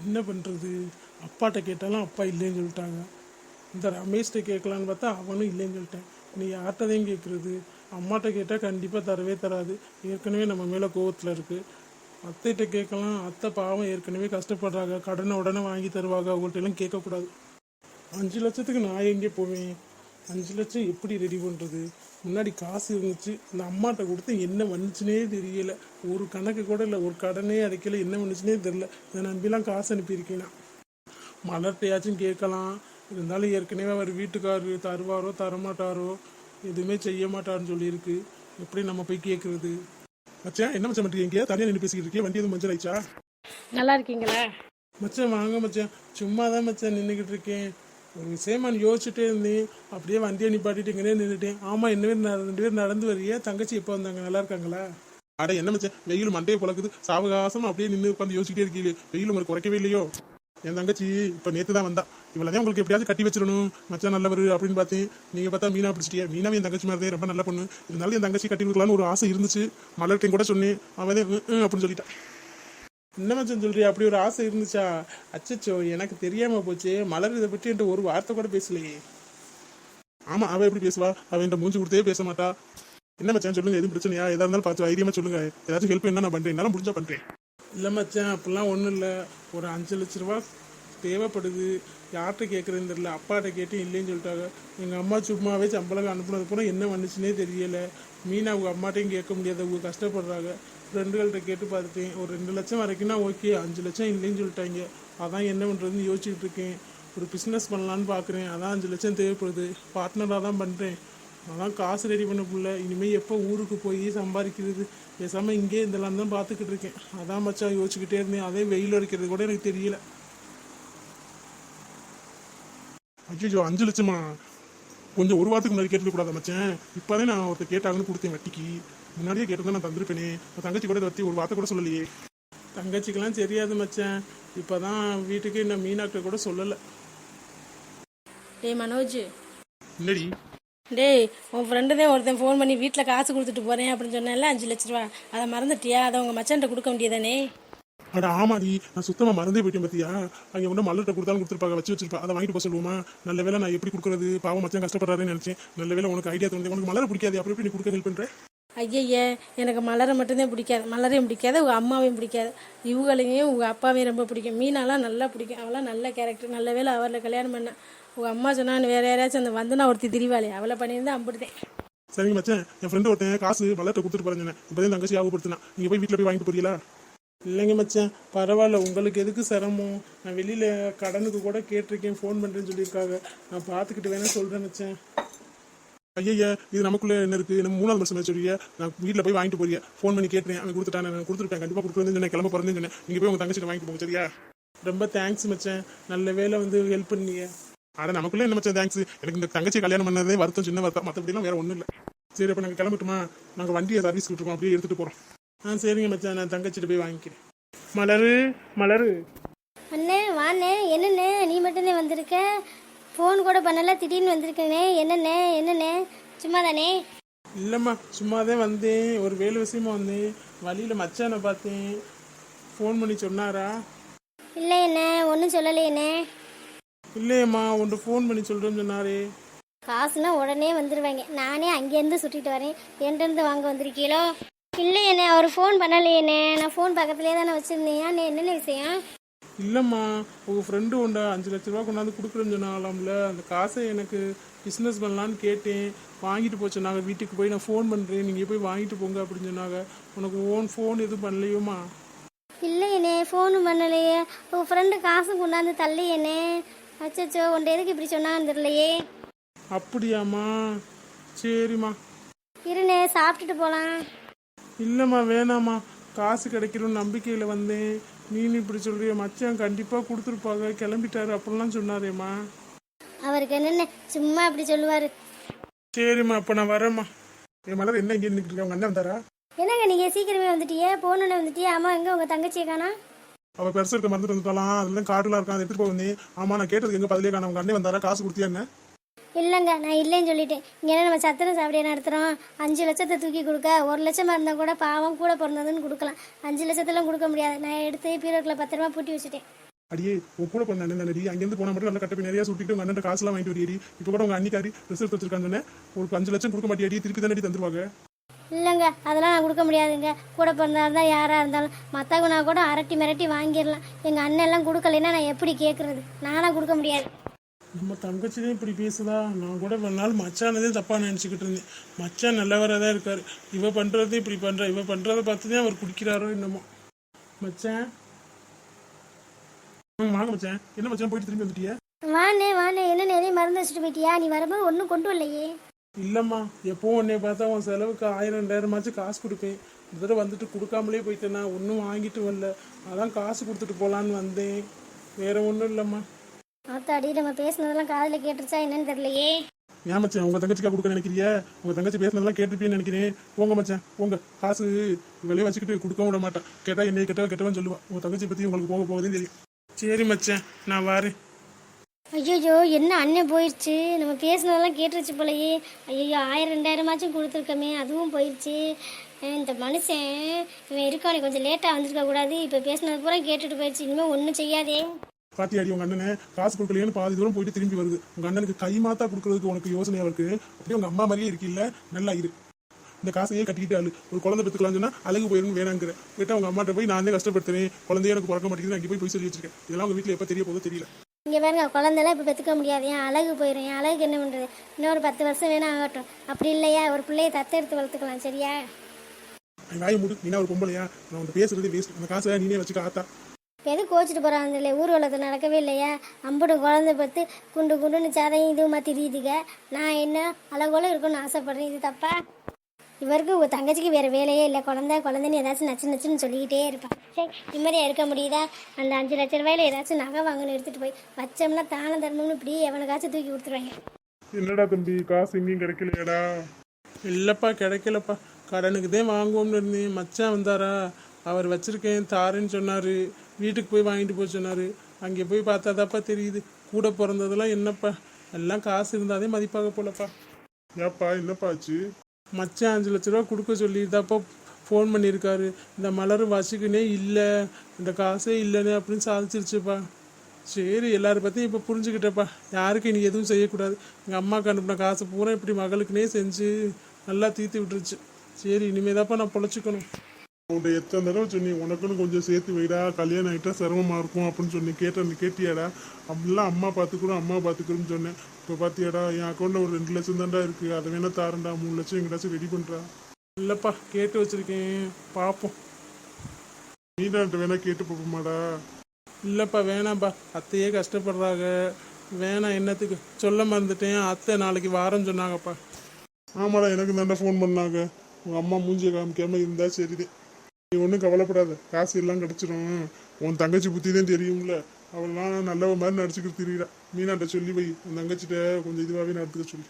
என்ன பண்ணுறது அப்பாட்ட கேட்டாலும் அப்பா இல்லைன்னு சொல்லிட்டாங்க. இந்த ரமேஷ்கிட்ட கேட்கலான்னு பார்த்தா அவனும் இல்லைன்னு சொல்லிட்டேன். நீ யார்கிட்டதையும் கேட்குறது? அம்மாட்ட கேட்டால் கண்டிப்பாக தரவே தராது. ஏற்கனவே நம்ம மேலே கோவத்தில் இருக்குது அத்தைகிட்ட கேட்கலாம். அத்தை பாவம் ஏற்கனவே கஷ்டப்படுறாங்க. கடனை உடனே வாங்கி தருவாங்க. அவங்கள்ட்டெல்லாம் கேட்கக்கூடாது. அஞ்சு லட்சத்துக்கு நான் எங்கே போவேன்? அஞ்சு லட்சம் எப்படி ரெடி பண்ணுறது முன்னாடி காசு இருந்துச்சு இந்த அம்மாட்ட கொடுத்து என்ன வந்துச்சுனே தெரியல. ஒரு கணக்கு கூட இல்லை ஒரு கடனே அடைக்கல என்ன வந்துச்சுனே தெரியல. இதை நம்பிலாம் காசு அனுப்பியிருக்கேன் நான் மலர்கிட்டையாச்சும் கேட்கலாம். இருந்தாலும் ஏற்கனவே அவர் வீட்டுக்காரரு தருவாரோ தரமாட்டாரோ எதுவுமே செய்ய மாட்டாருன்னு சொல்லியிருக்கு. எப்படி நம்ம போய் கேட்குறது? மச்சான் என்ன மச்சான் பண்ணுறீங்க தனியாக நின்று பேசிக்கிட்டு இருக்கீங்க? வண்டி எதுவும் மஞ்சள் ஆயிடுச்சா? நல்லா இருக்கீங்களா? மச்சான் வாங்க மச்சான். சும்மா தான் மச்சான் நின்றுக்கிட்டு இருக்கேன். ஒரு விஷயமா யோசிச்சுட்டே இருந்தேன் அப்படியே வண்டியை நிப்பாட்டிட்டு இங்கனே நின்றுட்டேன். ஆமாம் என்ன பேர் ரெண்டு பேர் நடந்து வரையே. தங்கச்சி எப்போ வந்தாங்க? நல்லா இருக்காங்களா? அட என்ன மச்சான் வெயில் மண்டையை பழக்குது. சாவகாசம் அப்படியே நின்று உட்காந்து யோசிச்சுட்டே இருக்கீங்க. வெயில் உங்களுக்கு குறைக்கவே இல்லையோ? என் தங்கச்சி இப்போ நேற்று தான் வந்தா. இவ்வளோதான் உங்களுக்கு எப்படியாவது கட்டி வச்சிடணும். மச்சான் நல்லவர் அப்படின்னு பார்த்தேன் நீங்கள் பார்த்தா மீனா பிடிச்சிட்டியா. மீனாவும் என் தங்கச்சி மாதிரி ரொம்ப நல்ல பொண்ணு. இருந்தாலும் என் தங்கச்சி கட்டி கொடுக்கலான்னு ஒரு ஆசை இருந்துச்சு. மலர்கிட்டையும் கூட சொன்னேன். அவன் அப்படின்னு சொல்லிட்டான் என்ன மச்சான் சொல்றியா? அப்படி ஒரு ஆசை இருந்துச்சா? அச்சச்சோ எனக்கு தெரியாம போச்சு. மலர் இதை பற்றி என்கிட்ட ஒரு வார்த்தை கூட பேசலையே. ஆமா அவ எப்படி பேசுவா? அவ என்கிட்ட மூஞ்சி கொடுத்தே பேச மாட்டா. என்ன மச்சான் சொல்லுங்க எதுவும் பிரச்சனையா? எதா இருந்தாலும் பார்த்து தைரியமா சொல்லுங்க. ஏதாச்சும் ஹெல்ப் என்ன நான் பண்றேன். என்னால முடிஞ்சா பண்றேன். இல்ல மச்சான் அப்படிலாம் ஒண்ணும் இல்ல. ஒரு அஞ்சு லட்ச ரூபா தேவைப்படுது. யார்கிட்ட கேட்குறதுன்னு தெரியல. அப்பாட்ட கேட்டு இல்லைன்னு சொல்லிட்டாங்க. எங்கள் அம்மா சும்மாவே சம்பளம் அனுப்புனது கூட என்ன வந்துச்சுன்னே தெரியல. மீனா அவங்க அம்மாட்டையும் கேட்க முடியாது. அவங்க கஷ்டப்படுறாங்க. ஃப்ரெண்டுகள்கிட்ட கேட்டு பார்த்துட்டேன். ஒரு ரெண்டு லட்சம் வரைக்கும்னா ஓகே அஞ்சு லட்சம் இல்லைன்னு சொல்லிட்டாங்க. அதான் என்ன பண்ணுறதுன்னு யோசிச்சுட்டு இருக்கேன். ஒரு பிஸ்னஸ் பண்ணலான்னு பார்க்குறேன். அதான் அஞ்சு லட்சம் தேவைப்படுது. பார்ட்னராக தான் பண்ணுறேன் அதான் காசு ரெடி பண்ண புள்ள. இனிமேல் எப்போ ஊருக்கு போய் சம்பாதிக்கிறது? பேசாமல் இங்கே இதெல்லாம் தான் பார்த்துக்கிட்டு இருக்கேன். அதான் மச்சான் யோசிச்சுக்கிட்டே இருந்தேன். அதே வெயில் அடிக்கிறது கூட எனக்கு தெரியல. ஐயோ அஞ்சு லட்சமா? கொஞ்சம் ஒரு வாரத்துக்கு முன்னாடி கேட்டுக்கூடாது மச்சேன்? இப்போதான் நான் ஒருத்தர் கேட்டாங்கன்னு கொடுத்தேன் வட்டிக்கு. முன்னாடியே கேட்டிருந்தா நான் தந்திருப்பேனே. உன் தங்கச்சி கூட இதை பற்றி ஒரு வார்த்தை கூட சொல்லலையே. தங்கச்சிக்கெல்லாம் தெரியாது மச்சான். இப்போதான் வீட்டுக்கு இன்னும் மீனாக்கிட்ட கூட சொல்லலை. டேய் மனோஜ். இல்லடி டேய் உன் ஃப்ரெண்டு தான் ஒருத்தன் ஃபோன் பண்ணி வீட்டில் காசு கொடுத்துட்டு போகிறேன் அப்படின்னு சொன்னேன்ல அஞ்சு லட்ச ரூபா. அதை மறந்துட்டியா? அதை உங்கள் மச்சான்ட்ட கொடுக்க வேண்டியதானே? அட ஆமாடி. நான் சுத்தமா மறந்தே போயிட்டேன் பத்தியா? அங்க ஒன்றும் மல்லட்ட கொடுத்தாலும் கொடுத்துருப்பாங்க வச்சு வச்சிருப்பா. அதை வாங்கிட்டு போக சொல்லுவோமா? நல்ல வேளை நான் எப்படி கொடுக்குறது? பாவம் மச்சான் கஷ்டப்படுறாருன்னு நினைச்சேன். நல்ல வேளை உனக்கு ஐடியா தோணுது. உனக்கு மலர பிடிக்காது. அப்படி எப்படி நீ கொடுக்க ஹெல்ப் பண்ற? ஐயையே எனக்கு மலரை மட்டும்தான் பிடிக்காது. மலரையும் பிடிக்காது உங்கள் அம்மாவையும் பிடிக்காது. இவங்களையும் உங்கள் அப்பாவையும் ரொம்ப பிடிக்கும். மீனாலாம் நல்லா பிடிக்கும். அவளாம் நல்ல கேரக்டர் நல்ல வேளை அவரில் கல்யாணம் பண்ணேன் உங்கள் அம்மா சொன்னான்னு வேற யாராச்சும் அந்த வந்து நான் ஒருத்தி திரிவாளி அவளை பண்ணியிருந்தா அம்பிடுதேன் சரிங்க மச்சான். என் ஃப்ரெண்டு ஒருத்தன் காசு மலர்ட்ட கொடுத்துட்டு போகிறேன் இப்போ தான் தங்கச்சி ஆகப்படுத்தினா நீங்கள் போய் வீட்டில் போய் வாங்கிட்டு போறீங்களா? இல்லைங்க மச்சான். பரவாயில்ல. உங்களுக்கு எதுக்கு சிரமம்? நான் வெளியில் கடனுக்கு கூட கேட்டிருக்கேன். ஃபோன் பண்ணுறேன்னு சொல்லியிருக்காங்க. நான் பார்த்துக்கிட்டு வேணால் சொல்கிறேன் மச்சான். ஐயா இது நமக்குள்ள என்ன இருக்கு? நம்ம மூணாவது வருஷம் சொல்றீங்க. நான் வீட்டில் போய் வாங்கிட்டு போறியா ஃபோன் பண்ணி கேட்டேன். அவன் கொடுத்துட்டான் நான் கொடுத்துருக்கேன் கண்டிப்பாக கொடுக்குறேன்னு சொன்னேன். கிளம்ப போறேன்னு சொன்னேன். நீங்க போய் உங்க தங்கச்சிட்ட வாங்கிட்டு போங்க சரியா? ரொம்ப தேங்க்ஸ் மச்சேன். நல்ல வேலை வந்து ஹெல்ப் பண்ணீங்க. ஆனால் நமக்குள்ள என்ன மச்சேன் தேங்க்ஸ் எனக்கு இந்த தங்கச்சி கல்யாணம் பண்ணதே வருத்தம் சின்ன வருத்தம். மற்றபடிலாம் வேற ஒன்றும் இல்லை. சரி அப்போ நாங்கள் கிளம்பட்டுமா? நாங்கள் வண்டியை சர்வீஸ் கொடுத்துருக்கோம் அப்படியே எடுத்துட்டு போகிறோம் ஆ சரிங்க மச்சான். நான் தங்கச்சிட்ட போய் வாங்கிக்கிறேன். மலரு மலரு. அண்ணே வாண்ணே. என்னண்ணே? நீ மட்டும்தான் வந்திருக்க? ஃபோன் கூட பண்ணல திடீர்னு வந்திருக்கேனே. என்னண்ணே என்னண்ணே? சும்மா தானே இல்லைம்மா சும்மாதான் வந்தேன். ஒரு வேலை விஷயமா வந்தேன். வழியில் மச்சானை பார்த்தேன். ஃபோன் பண்ணி சொன்னாரா? இல்லை என்ன ஒன்றும் சொல்லலையேண்ணே. இல்லையம்மா உன்ட்டு ஃபோன் பண்ணி சொல்கிறேன்னு சொன்னாரே. காசுனா உடனே வந்துடுவாங்க நானே அங்கேருந்து சுட்டிட்டு வரேன். என்கிட்டருந்து வாங்க வந்திருக்கீங்களோ இல்லையண்ணே அவர் ஃபோன் பண்ணலையேண்ணே. நான் ஃபோன் பக்கத்துலேயே தானே வச்சுருந்தேன். என்னென்ன விஷயம்? இல்லைம்மா உங்கள் ஃப்ரெண்டு உண்டா? அஞ்சு லட்ச ரூபா கொண்டாந்து கொடுக்குறேன்னு சொன்னாலாம்ல அந்த காசை எனக்கு பிஸ்னஸ் பண்ணலான்னு கேட்டேன். வாங்கிட்டு போச்சு சொன்னாங்க. வீட்டுக்கு போய் நான் ஃபோன் பண்ணுறேன் நீங்கள் போய் வாங்கிட்டு போங்க அப்படின்னு சொன்னாங்க. உனக்கு ஓன் ஃபோன் எதுவும் பண்ணலையோம்மா? இல்லையண்ணே ஃபோனும் பண்ணலையே. உங்கள் ஃப்ரெண்டு காசு கொண்டாந்து தள்ளியண்ணே. அச்சச்சோ உன்ட்ட எதுக்கு இப்படி சொன்னான்னு தெரியலையே. அப்படியாம்மா. சரிம்மா. இருண்ணே சாப்பிட்டுட்டு போகலாம் இல்லைம்மா வேணாம்மா. காசு கிடைக்கிறோன்னு நம்பிக்கையில் வந்தேன். நீனு இப்படி சொல்றிய மச்சான் கண்டிப்பாக கொடுத்துருப்பாங்க. கிளம்பிட்டாரு அப்படிலாம் சொன்னாரேம்மா. அவருக்கு என்னென்ன சும்மா அப்படி சொல்லுவார். சரிம்மா அப்போ நான் வரேம்மா. என் மலர் என்ன இங்கே நிற்கிறேன் உங்கள் அண்ணன் வந்தாரா? என்னங்க நீங்க சீக்கிரமே வந்துட்டியே போனோன்னு வந்துட்டியே ஆமா எங்க உங்க தங்கச்சியை காணா? அவ பெருசு இருக்க மறந்துட்டு வந்துட்டாலாம் அதுல தான் காட்டுலாம் இருக்கான் அதை எடுத்துட்டு போய் வந்தேன். ஆமா நான் கேட்டதுக்கு எங்க பதிலே காண உங்க அண்ணன் வந்தாரா? காசு கொடுத்தியா என்ன? இல்லைங்க நான் இல்லைன்னு சொல்லிட்டேன். இங்கே நம்ம சத்திரம் சாப்பிடியா நடத்துகிறோம் அஞ்சு லட்சத்தை தூக்கி கொடுக்க ஒரு லட்சமாக இருந்தால் கூட பாவம் கூட பிறந்ததுன்னு கொடுக்கலாம். அஞ்சு லட்சத்தெல்லாம் கொடுக்க முடியாது. நான் எடுத்து பீரோக்கில் பத்திரமா பூட்டி வச்சுட்டேன். அடியே உன் கூட பிறந்த அண்ணன் தானடி. அங்கேருந்து போனா மட்டும் நல்லா கட்ட நிறைய சுட்டிட்டு உங்க அண்ணன் காசுலாம் வாங்கிட்டு வரியடி. இப்போ கூட உங்க அன்னிக்காரி ரிசல்ட் வச்சிருக்கான்னு சொன்னேன் ஒரு அஞ்சு லட்சம் கொடுக்க மாட்டியாடி. திருப்பி தானடி தந்துருவாங்க? இல்லைங்க அதெல்லாம் நான் கொடுக்க முடியாதுங்க. கூட பிறந்தா யாராக இருந்தாலும் மற்றவங்க கூட அரட்டி மிரட்டி வாங்கிடலாம். எங்கள் அண்ணன் எல்லாம் கொடுக்கலைன்னா நான் எப்படி கேட்குறது நானாக கொடுக்க முடியாது. நம்ம தங்கச்சினே இப்படி பேசுதா? நான் கூட ஒரு நாள் மச்சானதே தப்பா நினச்சிக்கிட்டு இருந்தேன். மச்சான் நல்லவராக தான் இருக்காரு. இவ பண்றது இப்படி பண்றா. இவ பண்றதை பார்த்து தான் அவர் குடிக்கிறாரோ என்னமோ. மச்சான். வாங்க மச்சான். என்ன மச்சான் போயிட்டு திரும்பி வந்துட்டியா? வாண்ணே வாண்ணே. என்ன நிறைய மருந்து வச்சுட்டு போயிட்டியா? நீ வரும்போது ஒன்றும் கொண்டு வரலையே. இல்லம்மா. எப்பவும் உன்னை பார்த்தா உன் செலவுக்கு ஆயிரம் ரெண்டாயிரமாச்சும் காசு கொடுப்பேன். இந்த தடவை வந்துட்டு கொடுக்காமலே போயிட்டேனா ஒன்றும் வாங்கிட்டு வரல. அதான் காசு கொடுத்துட்டு போலான்னு வந்தேன். வேற ஒன்றும் இல்லைம்மா. ஆத்தாடி நம்ம பேசுனதெல்லாம் காதில் கேட்டுருச்சா என்னன்னு தெரியலையே. ஏன் மச்சான் உங்க தங்கச்சிக்கா கொடுக்க நினைக்கிறியா? உங்க தங்கச்சி பேசினதெல்லாம் கேட்டிருப்பேன்னு நினைக்கிறேன். போங்க மச்சான் உங்க காசு இவளையே வச்சுக்கிட்டு கொடுக்க விட மாட்டான். கேட்டா என்னை கேட்டா கெட்டவன் சொல்லுவா உங்க தங்கச்சி பத்தி உங்களுக்கு போக போகுதுன்னு தெரியும். சரி மச்சான் நான் வரேன். ஐயோ என்ன அண்ணன் போயிடுச்சு நம்ம பேசுனதெல்லாம் கேட்டுருச்சு போலயே. ஐயோ ஆயிரம் ரெண்டாயிரமாச்சும் கொடுத்துருக்கமே அதுவும் போயிடுச்சு இந்த மனுஷன் இவன் இருக்கானே கொஞ்சம் லேட்டாக வந்திருக்க கூடாது இப்போ பேசுனது பூரா கேட்டுட்டு போயிடுச்சு இனிமேல் ஒன்றும் செய்யாதே. பாத்தியாடி உங்க அண்ணனை? காசு கொடுக்கலையேன்னு பாதி தூரம் போயிட்டு திரும்பி வருது. உங்க அண்ணனுக்கு கை மாத்தா கொடுக்கறதுக்கு உனக்கு யோசனையா இருக்கு அப்படியே உங்க அம்மா மாதிரியே இருக்கில்ல? நல்லா இரு. இந்த காசையே கட்டிக்கிட்டு ஆளு ஒரு குழந்தை பெற்றுக்கலாம் சொன்னா அழகு போயிருந்து வேணாங்கிற. போயிட்டு அவங்க அம்மாட்ட போய் நான் தான் கஷ்டப்படுத்துறேன். குழந்தைய எனக்கு பிறக்க மாட்டேங்குது அங்கே போய் போய் சொல்லி வச்சிருக்கேன். இதெல்லாம் உங்க வீட்டில் எப்போ தெரிய போதோ தெரியல. இங்கே பாருங்க குழந்தெல்லாம் இப்போ பெற்றுக்க முடியாது. என் அழகு போயிடும் என் அழகுக்கு என்ன பண்ணுறது இன்னொரு பத்து வருஷம் வேணா ஆகட்டும். அப்படி இல்லையா? ஒரு பிள்ளையை தத்தெடுத்து வளர்த்துக்கலாம் சரியா? வாயை மூடு. நீனா ஒரு பொம்பளையா? நான் உன்ட்ட பேசுறதே வேஸ்ட் அந்த காசை நீனே வச்சுக்க ஆத்தா. எது கோச்சிட்டு போகிறாங்க இல்லை ஊர்வலத்தில் நடக்கவே இல்லையா? அம்புடு குழந்தை பார்த்து குண்டு குண்டுன்னு சதையும் இதுவும் திரியுதுங்க நான் என்ன அழகோல இருக்கணும்னு ஆசைப்படுறேன் இது தப்பா? இவருக்கு உங்கள் தங்கச்சிக்கு வேறு வேலையே இல்லை. குழந்தை குழந்தைன்னு ஏதாச்சும் நச்சு நச்சுன்னு சொல்லிக்கிட்டே இருப்பான் சரி நிம்மதியாக இருக்க முடியுதா? அந்த அஞ்சு லட்ச ரூபாயில ஏதாச்சும் நகை வாங்கணும் எடுத்துகிட்டு போய் வச்சோம்னா தானம் தரணும்னு இப்படி எவனுக்காச்சும் தூக்கி கொடுத்துருவாங்க. என்னடா தம்பி காசு எங்கேயும் கிடைக்கலையாடா? இல்லைப்பா கிடைக்கலப்பா. கடனுக்கு தான் வாங்குவோம்னு இருந்தேன். மச்சான் வந்தாரா? அவர் வச்சிருக்கேன் தாரேன்னு சொன்னார். வீட்டுக்கு போய் வாங்கிட்டு போய் சொன்னார். அங்கே போய் பார்த்தாதாப்பா தெரியுது. கூட பிறந்ததெல்லாம் என்னப்பா? எல்லாம் காசு இருந்தாதே மதிப்பாக போலப்பா. ஏப்பா என்னப்பா ஆச்சு? மச்சான் அஞ்சு லட்ச ரூபா கொடுக்க சொல்லியிருந்தாப்பா ஃபோன் பண்ணியிருக்காரு. இந்த மலர் வச்சுக்கினே இல்லை. இந்த காசே இல்லைன்னு அப்படின்னு சாதிச்சிருச்சுப்பா. சரி எல்லாரும் பற்றியும் இப்போ புரிஞ்சுக்கிட்டேப்பா. யாருக்கும் இனி எதுவும் செய்யக்கூடாது. எங்கள் அம்மாவுக்கு அனுப்பின காசு பூரா இப்படி மகளுக்குனே செஞ்சு நல்லா தீர்த்து விட்டுருச்சு. சரி இனிமேதாப்பா நான் பொழைச்சிக்கணும். உன்கிட்ட எத்தனை தடவை சொன்னி உனக்குன்னு கொஞ்சம் சேர்த்து வைடா கல்யாணம் ஆகிட்டா சிரமமாக இருக்கும் அப்படின்னு சொல்லி கேட்டேன் கேட்டியாடா? அப்படிலாம் அம்மா பார்த்துக்கணும் அம்மா பார்த்துக்கணும்னு சொன்னேன். இப்போ பார்த்தியாடா என் அக்கௌண்ட்டில் ஒரு ரெண்டு லட்சம் தான்டா இருக்குது அதை வேணால் தாரண்டா மூணு லட்சம் எங்கிட்டாச்சும் ரெடி பண்ணுறா இல்லைப்பா கேட்டு வச்சுருக்கேன். பார்ப்போம் நீடான்ட்ட வேணா கேட்டு பார்ப்போமாடா இல்லைப்பா வேணாம்ப்பா அத்தையே கஷ்டப்படுறாங்க. வேணாம் என்னத்துக்கு? சொல்ல மறந்துட்டேன். அத்தை நாளைக்கு வாரம் சொன்னாங்கப்பா. ஆமாடா எனக்கு தாண்டா ஃபோன் பண்ணாங்க. உங்கள் அம்மா மூஞ்சியை காமிக்காமல் இருந்தால் சரிதே. நீ ஒன்றும் கவலைப்படாத. காசு எல்லாம் கிடச்சிடும் உன் தங்கச்சி புத்தி தான் தெரியும்ல. அவள்லாம் நல்லவ மாதிரி நடிச்சுக்கிட்டு திரியிறா. மீனாட்ட சொல்லி வை. உன் தங்கச்சிட்ட கொஞ்சம் இதுவாகவே நடத்துக்க சொல்லி.